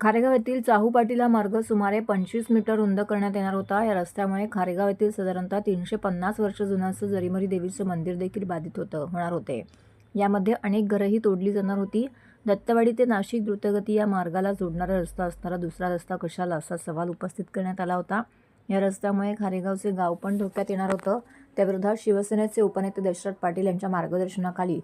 खारेगाव येथील चाहू पाटीला मार्ग सुमारे पंचवीस मीटर रुंद करण्यात येणार होता. या रस्त्यामुळे खारेगाव येथील साधारणतः तीनशे पन्नास वर्ष जुनं असं जरीमरी देवीचं मंदिर देखील बाधित होतं होणार होते. यामध्ये अनेक घरंही तोडली जाणार होती. दत्तवाडी ते नाशिक द्रुतगती या मार्गाला जोडणारा रस्ता असणारा दुसरा रस्ता कशाला असा सवाल उपस्थित करण्यात आला होता. या रस्त्यामुळे खारेगावचे गाव पण धोक्यात येणार होतं. त्याविरोधात शिवसेनेचे उपनेते दशरथ पाटील यांच्या मार्गदर्शनाखाली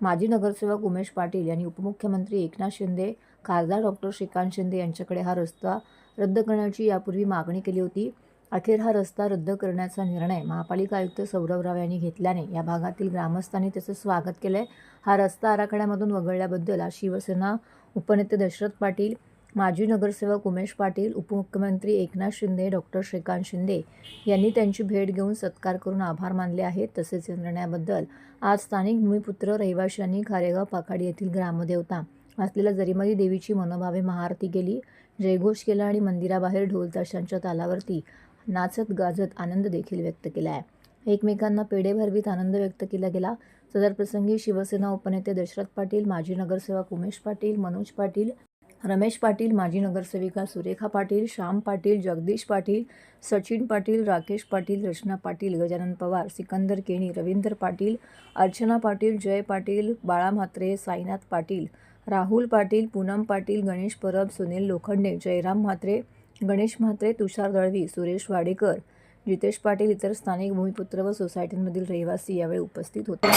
माजी नगरसेवक उमेश पाटील यांनी उपमुख्यमंत्री एकनाथ शिंदे खासदार डॉक्टर श्रीकांत शिंदे यांच्याकडे हा रस्ता रद्द करण्याची यापूर्वी मागणी केली होती. अखेर हा रस्ता रद्द करण्याचा निर्णय महापालिका आयुक्त सौरभ राव यांनी घेतल्याने या भागातील ग्रामस्थांनी त्याचं स्वागत केलं आहे हा रस्ता आराखड्यामधून वगळल्याबद्दल आज शिवसेना उपनेते दशरथ पाटील माजी नगरसेवक उमेश पाटील उपमुख्यमंत्री एकनाथ शिंदे डॉक्टर श्रीकांत शिंदे यांनी त्यांची भेट घेऊन सत्कार करून आभार मानले आहेत. तसेच या निर्णयाबद्दल आज स्थानिक भूमिपुत्र रहिवाशांनी खारेगाव पाखाडी येथील ग्रामदेवता असलेल्या जरीमरी देवीची मनोभावे महाआरती केली. जयघोष केला आणि मंदिराबाहेर ढोल ताशांच्या तालावरती नाचत गाजत आनंद देखील व्यक्त केला आहे. एकमेकांना पेढे भरवीत आनंद व्यक्त केला गेला. सदर प्रसंगी शिवसेना उपनेते दशरथ पाटील माजी नगरसेवक उमेश पाटील मनोज पाटील रमेश पाटील माजी नगरसेविका सुरेखा पाटील श्याम पाटील जगदीश पाटील सचिन पाटील राकेश पाटील रचना पाटील गजानन पवार सिकंदर केणी रवींद्र पाटील अर्चना पाटील जय पाटील बाळा म्हात्रे साईनाथ पाटील राहुल पाटील पूनम पाटील गणेश परब सुनील लोखंडे जयराम म्हात्रे गणेश म्हात्रे तुषार दळवी सुरेश वाडेकर जितेश पाटील इतर स्थानिक भूमिपुत्र व सोसायटींमधील रहिवासी यावेळी उपस्थित होते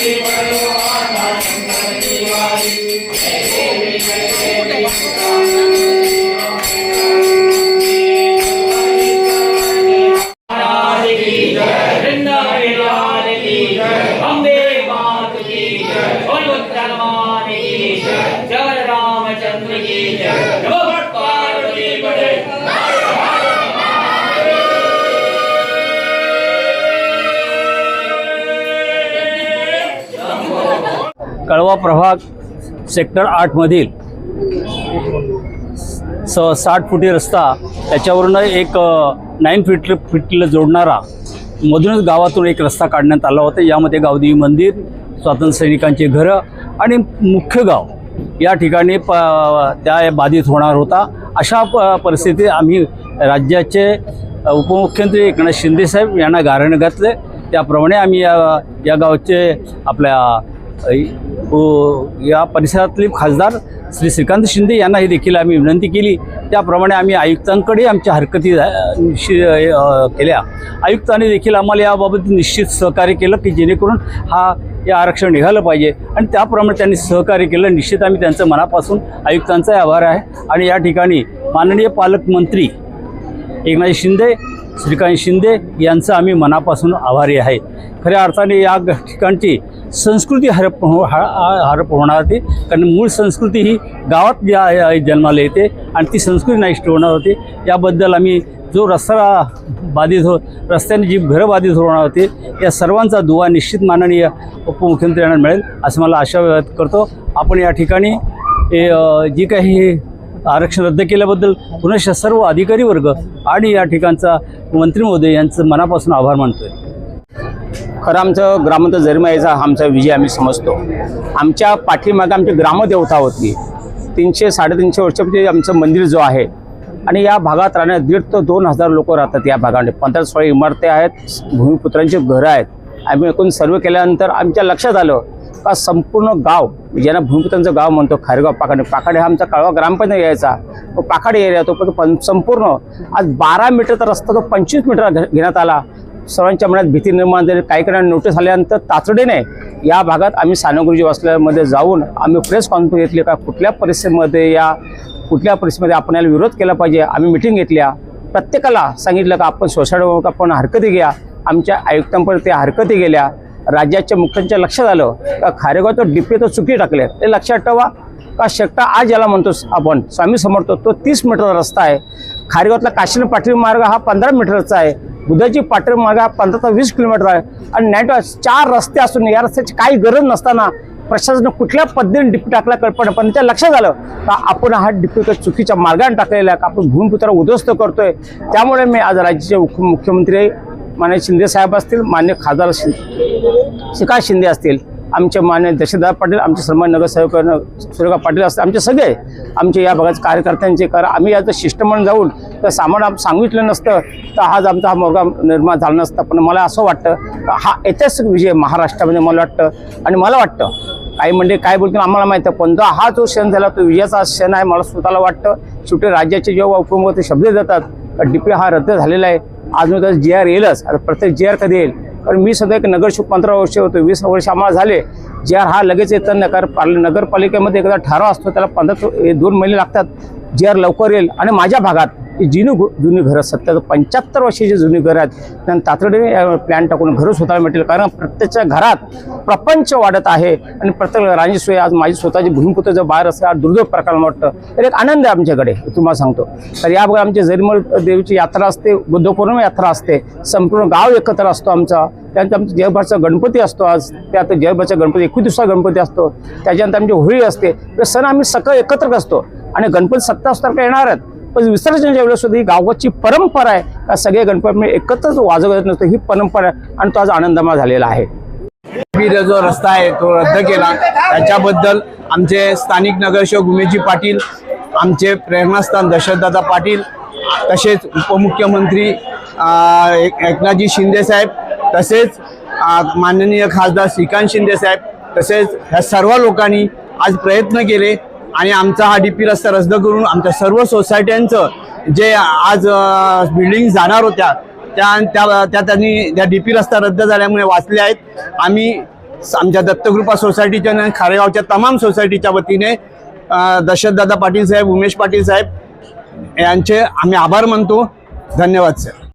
वंदे कळवा प्रभाग सेक्टर आठमधील स साठ फुटी रस्ता त्याच्यावरून एक नाईन फीट फीटला जोडणारा मधूनच गावातून एक रस्ता काढण्यात आला होता. यामध्ये गावदेवी मंदिर स्वातंत्र्य सैनिकांची घरं आणि मुख्य गाव या ठिकाणी प त्या बाधित होणार होता. अशा प परिस्थितीत आम्ही राज्याचे उपमुख्यमंत्री एकनाथ शिंदेसाहेब यांना गारण घातले. त्याप्रमाणे आम्ही या या गावचे आपल्या या परिसरातले खासदार श्री श्रीकांत शिंदे यांनाही देखील आम्ही विनंती केली. त्याप्रमाणे आम्ही आयुक्तांकडे आमच्या हरकती निश्चित केल्या. आयुक्तांनी देखील आम्हाला याबाबत निश्चित सहकार्य केलं की जेणेकरून हा हे आरक्षण निघालं पाहिजे. आणि त्याप्रमाणे त्यांनी सहकार्य केलं. निश्चित आम्ही त्यांचं मनापासून आयुक्तांचा आभार आहे. आणि या ठिकाणी माननीय पालकमंत्री एकनाथ शिंदे श्रीकांत शिंदे यांचं आम्ही मनापासून आभारी आहे. खऱ्या अर्थाने या ठिकाणची संस्कृती हरप हो- हरप होणार होती. कारण मूळ संस्कृती ही गावात या जन्माला येते आणि ती संस्कृती नाहीष्ट होणार होती. याबद्दल आम्ही जो रस्ता बाधित हो रस्त्याने जी घरं बाधित होणार होती या सर्वांचा दुवा निश्चित माननीय उपमुख्यमंत्र्यांना मिळेल असं मला आशा व्यक्त करतो. आपण या ठिकाणी हे, जी काही आरक्षण रद्द केल्याबद्दल पुनश सर्व अधिकारी वर्ग आणि या ठिकाणचा मंत्री महोदय यांचं मनापासून आभार मानतोय. खरं आमचं ग्रामांत जरिमाईचा आमचा विजय आम्ही समजतो. आमच्या पाठीमागे आमची ग्रामदेवता होती. तीनशे साडेतीनशे वर्षापूर्वी आमचं मंदिर जो आहे आणि या भागात राहण्यात दीड ते दोन हजार लोक राहतात या भागामध्ये. पंधरा सोळा इमारती आहेत भूमिपुत्रांची घरं आहेत. आम्ही एकूण सर्वे केल्यानंतर आमच्या लक्षात आलं का संपूर्ण गाव ज्यांना भूमिपुत्रांचं गाव म्हणतो खारेगाव पाखाडे पाखाडे हा आमचा कळवा ग्रामपंचायत यायचा. तो पाखाडे एरिया तो पण संपूर्ण आज बारा मीटरचा रस्ता तो पंचवीस मीटर घेण्यात आला. सर्वांच्या मनात भीती निर्माण झाली. काही कडे नोटीस आल्यानंतर तातडीने या भागात आम्ही सानगुरुजी वाचल्यामध्ये जाऊन आम्ही प्रेस कॉन्फरन्स घेतली का कुठल्या परिस्थितीमध्ये या कुठल्या परिस्थितीमध्ये आपण याला विरोध केला पाहिजे? आम्ही मिटिंग घेतल्या. प्रत्येकाला सांगितलं का आपण सोसायटी आपण हरकती घ्या. आमच्या आयुक्तांपर्यंत त्या हरकती गेल्या. राज्याच्या मुख्यांच्या लक्षात आलं का खारेगाव तो डिपे तर चुकी टाकले. ते लक्षात ठेवा का शेकटा आज ज्याला म्हणतो आपण स्वामी समर्थ तो तीस मीटरचा रस्ता आहे. खारेगावातला काशीन पाटील मार्ग हा पंधरा मीटरचा आहे. बुधाची पाटील मागा पंधरा ते वीस किलोमीटर आहे. आणि नॅट चार रस्ते असून या रस्त्याची काही गरज नसताना प्रशासनानं कुठल्या पद्धतीने डिपी टाकला कल्पना पण त्या लक्षात आलं. का आपण हा डिपी चुकीच्या मार्गाने टाकलेला आहे. का आपण भूमिपुत्रा उद्ध्वस्त करतोय. त्यामुळे मी आज राज्याचे मुख्यमंत्री मान्य शिंदे साहेब असतील मान्य खासदार शि- शिंदे असतील आमचे मान्य दशरथदादा पाटील आमचे सन्मान नगरसेवक सुरेखा पाटील असतात आमचे सगळे आमचे या भागाचे कार्यकर्त्यांचे कर आम्ही याचं शिष्टमंडळ जाऊन तर सामान आम सांगितलं नसतं तर आज आमचा हा मोर्गा निर्माण झाला नसता. पण मला असं वाटतं हा ऐतिहासिक विजय महाराष्ट्रामध्ये मला वाटतं आणि मला वाटतं काही म्हणजे काय बोलतील आम्हाला माहीत आहे पण हा जो क्षण झाला तो विजयाचा क्षण आहे मला स्वतःला वाटतं. शेवटी राज्याचे जेव्हा उपमुख शब्द देतात डीपी हा रद्द झालेला आहे. अजून त्याचा जी आर येईलच. आता प्रत्येक जी आर कधी येईल? कारण मी सध्या एक नगरसेवक पंधरा वर्ष होतो वीस वर्ष आम्हाला झाले. जे आर हा लगेच येत नाही कारण पाल नगरपालिकेमध्ये एकदा ठराव असतो त्याला पंधरा दोन महिने लागतात. जे आर लवकर येईल आणि माझ्या भागात जुनी जुनी घरं सत्तर पंच्याहत्तर वर्षाची जुनी घरं आहेत त्यांना तातडीने प्लॅन टाकून घरं स्वतःला मिळतील. कारण प्रत्येकच्या घरात प्रपंच वाढत आहे आणि प्रत्येक राणी सोय आज माझी स्वतःची भूमिपुत्र जर बाहेर असते हा दुर्दैव प्रकार वाटतं. तर एक आनंद आहे आमच्याकडे तुम्हाला सांगतो. तर या बघा आमची जरीमल देवीची यात्रा असते बुद्धपौर्णिमा यात्रा असते संपूर्ण गाव एकत्र असतो आमचा. त्यानंतर आमचा जयभरचा गणपती असतो आज त्यात जयभरचा गणपती एकवीस दिवसाचा गणपती असतो. त्याच्यानंतर आमची होळी असते. सण आम्ही सकाळ एकत्र असतो. आणि गणपती सत्तावीस तारखेला येणार आहेत. पण विसर्जनच्या वेळेस सुद्धा ही गावाची परंपरा आहे का सगळे गणपती एकत्रच वाजवत नसतं ही परंपरा आहे आणि तो आज आनंदमय झालेला आहे. जो रस्ता आहे तो रद्द केला. त्याच्याबद्दल आमचे स्थानिक नगरसेवक उमेशजी पाटील आमचे प्रेरणास्थान दशरथदादा पाटील तसेच उपमुख्यमंत्री एक- एकनाथजी शिंदे साहेब तसेच माननीय खासदार श्रीकांत शिंदे साहेब तसेच ह्या सर्व लोकांनी आज प्रयत्न केले आणि आमचा हा डी पी रस्ता रद्द करून आमच्या सर्व सोसायट्यांचं जे आज बिल्डिंग जाणार होत्या त्या त्या त्या त्यांनी त्या डी पी रस्ता रद्द झाल्यामुळे वाचले आहेत. आम्ही आमच्या दत्तकृपा सोसायटीच्या आणि खारेगावच्या तमाम सोसायटीच्या वतीने दशरथदादा पाटील साहेब उमेश पाटील साहेब यांचे आम्ही आभार मानतो. धन्यवाद सर